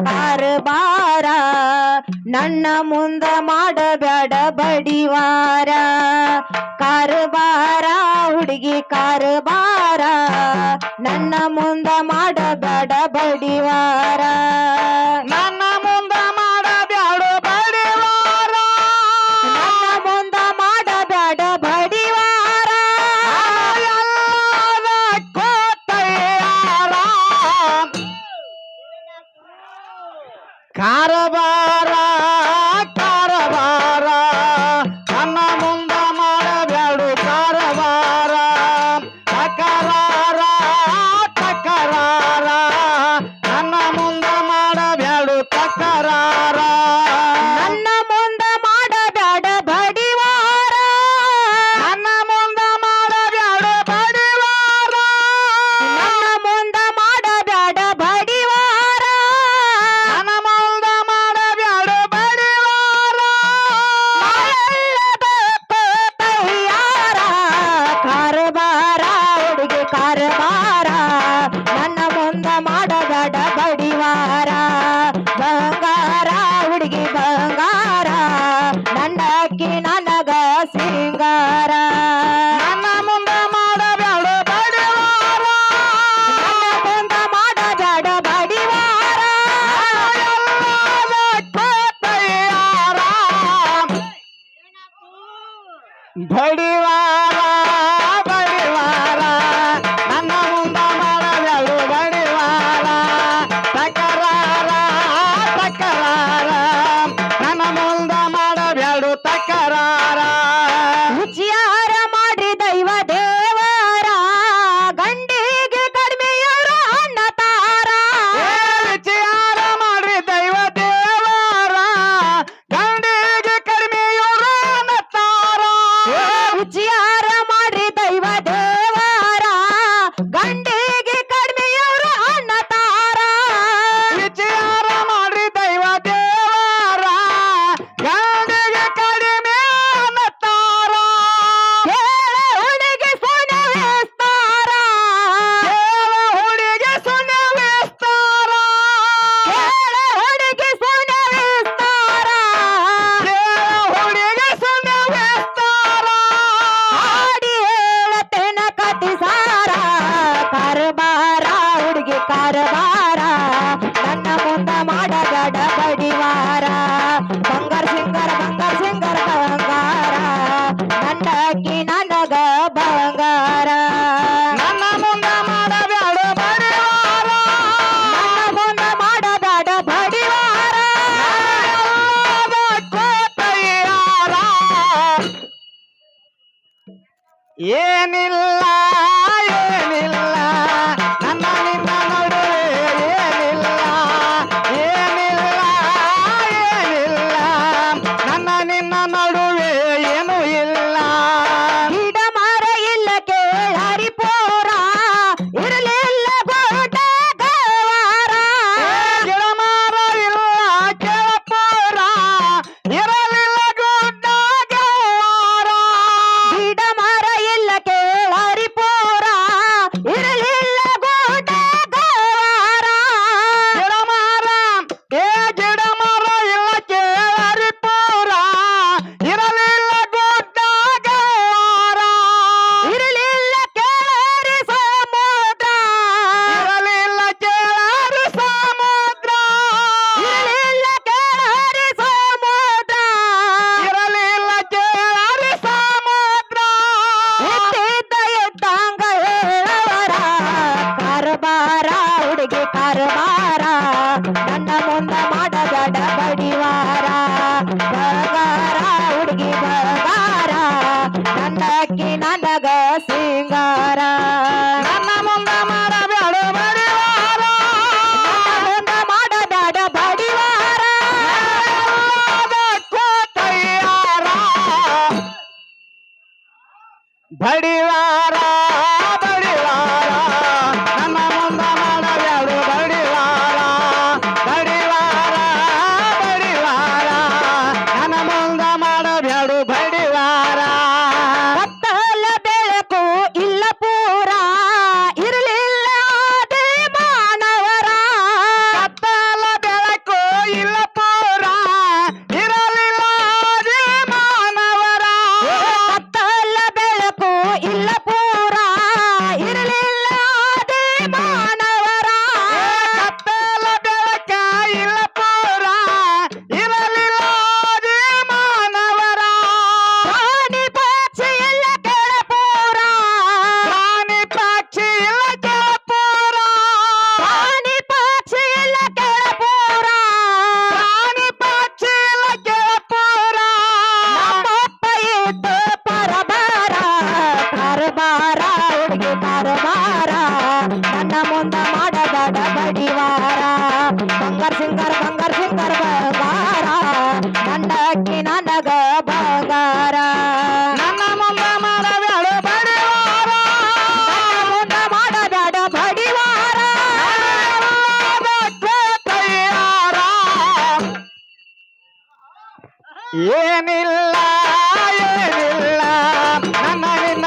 ಕಾರಬಾರ ನನ್ನ ಮುಂದ ಮಾಡಬೇಡ ಬಡಿವಾರ ಕಾರಬಾರ ಹುಡುಗಿ ಕಾರಬಾರ ನನ್ನ ಮುಂದ ಮಾಡಬೇಡ ಬಡಿವಾರ ಬರಬಾರ ನನ್ನ ಮುಂದ ಮಾಡಗಡ ಬಡಿವಾರ ಬಂಗಾರ ಸಿಂಗರ್ ಬಂಗಾರ ಸಿಂಗರ್ ಬಂಗಾರ ನನ್ನ ಅಕ್ಕಿ ನನಗ ಬಂಗಾರ ನನ್ನ ಮುಂದ ಮಾಡಬೇಡ ಬಡಿವಾರ ನನ್ನ ಮುಂದ ಮಾಡಬೇಡ ಬಡಿವಾರ ಏನಿಲ್ಲ ಬಂಗಾರ ಬಂಗಾರ ಸಿಂಗಾರ ಬಂಗಾರ ನನ್ನ ಅಕ್ಕಿ ನನಗ ಬಂಗಾರ ನನ್ನ ಮುಂದ ಮಾಡಬೇಡ ಬಡಿವಾರ ಮುಂದ ಮಾಡಬೇಡ ಬಡಿವಾರ ತಯಾರ ಏನಿಲ್ಲ ಏನಿಲ್ಲ ನನ್ನ ನಿನ್ನ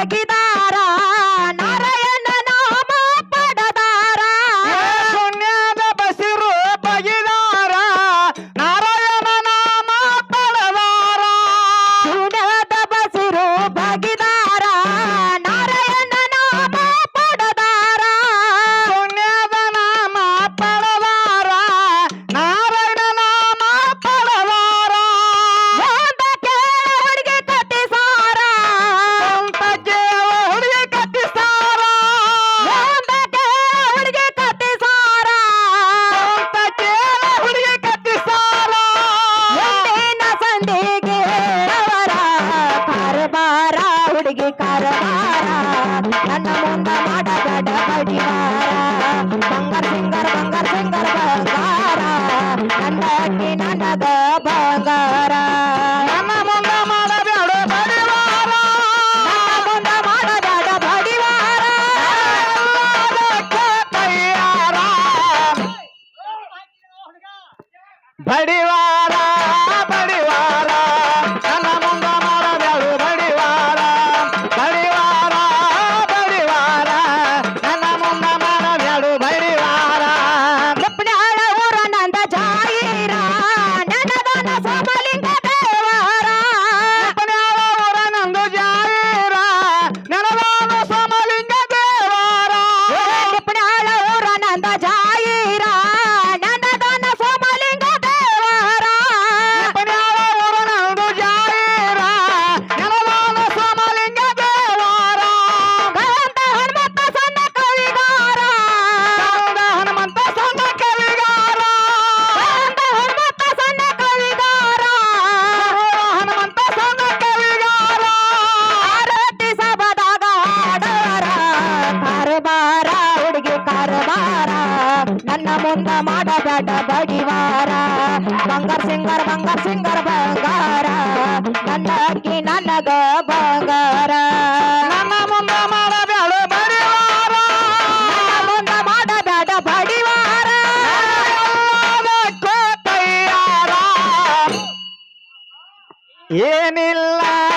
লাগে ಮಾಡಿ பாட படிவாரா பங்கர் சிங்கர் பங்கர் சிங்கர் பங்காரா. நன்னக்கி நன்னக பங்காரா. ஏனில்லா